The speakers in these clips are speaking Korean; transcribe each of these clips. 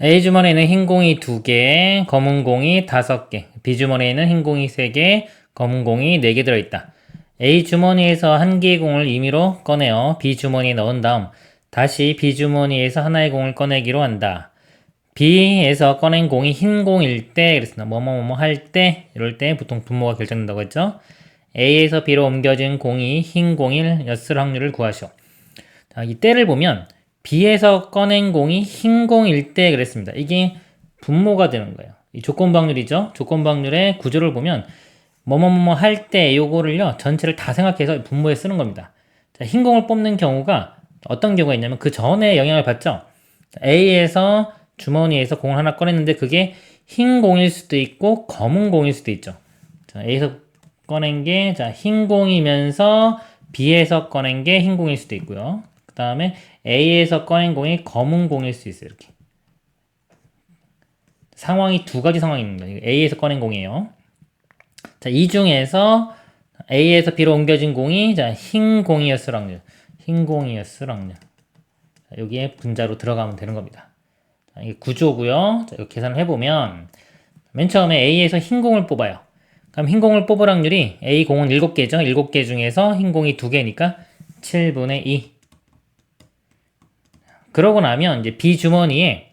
A 주머니에는 흰 공이 2개, 검은 공이 5개, B 주머니에는 흰 공이 3개, 검은 공이 4개 들어있다. A 주머니에서 한 개의 공을 임의로 꺼내어 B 주머니에 넣은 다음 다시 B 주머니에서 하나의 공을 꺼내기로 한다. B에서 꺼낸 공이 흰 공일 때 그랬습니다. 뭐뭐뭐 할때 이럴 때 보통 분모가 결정된다고 했죠. A에서 B로 옮겨진 공이 흰 공일 였을 확률을 구하시오. 자, 이 때를 보면 B에서 꺼낸 공이 흰 공일 때 그랬습니다. 이게 분모가 되는 거예요. 이. 조건부 확률의 구조를 보면 뭐뭐뭐 할 때 요거를요 전체를 다 생각해서 분모에 쓰는 겁니다. 자, 흰 공을 뽑는 경우가 어떤 경우가 있냐면 그 전에 영향을 받죠. A에서 주머니에서 공을 하나 꺼냈는데 그게 흰 공일 수도 있고 검은 공일 수도 있죠. 자, A에서 꺼낸 게 자, 흰 공이면서 B에서 꺼낸 게 흰 공일 수도 있고요. 그 다음에 A에서 꺼낸 공이 검은 공일 수 있어요. 이렇게. 상황이 두 가지 상황이 있는 거예요. A에서 꺼낸 공이에요. 자, 이 중에서 A에서 B로 옮겨진 공이 자, 흰 공이었을 확률. 흰 공이었을 확률. 자, 여기에 분자로 들어가면 되는 겁니다. 자, 이게 구조고요. 자, 이렇게 계산을 해보면 맨 처음에 A에서 흰 공을 뽑아요. 그럼 흰 공을 뽑을 확률이 A 공은 7개죠. 7개 중에서 흰 공이 2개니까 7분의 2. 그러고 나면 이제 B 주머니에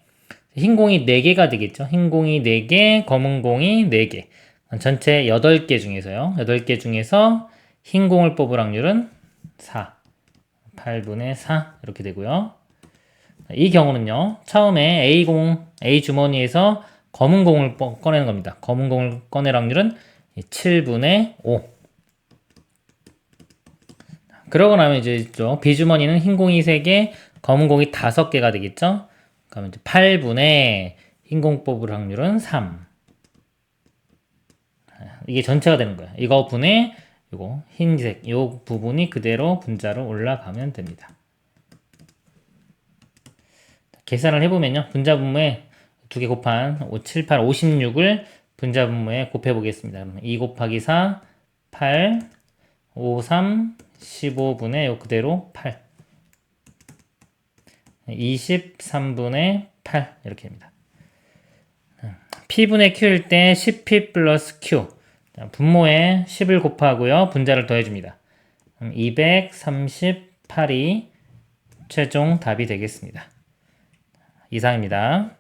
흰 공이 4개가 되겠죠. 흰 공이 4개, 검은 공이 4개. 전체 8개 중에서요. 8개 중에서 흰 공을 뽑을 확률은 4. 8분의 4 이렇게 되고요. 이 경우는요. 처음에 A공, A 주머니에서 검은 공을 뻐- 꺼내는 겁니다. 검은 공을 꺼낼 확률은 7분의 5. 그러고 나면 이제. B 주머니는 흰 공이 3개, 검은 공이 5개가 되겠죠. 그러면 이제 8분의 흰공 뽑을 확률은 3. 이게 전체가 되는 거야. 이거 분의 이거 흰색 요 부분이 그대로 분자로 올라가면 됩니다. 계산을 해보면요. 분자 분모에 두 개 곱한 5, 7, 8, 56을 분자 분모에 곱해 보겠습니다. 그러면 2 곱하기 4, 8, 5, 3, 15분의 요 그대로 8. 23분의 8 이렇게 됩니다. P분의 Q일 때 10P 플러스 Q. 자, 분모에 10을 곱하고요. 분자를 더해줍니다. 238이 최종 답이 되겠습니다. 이상입니다.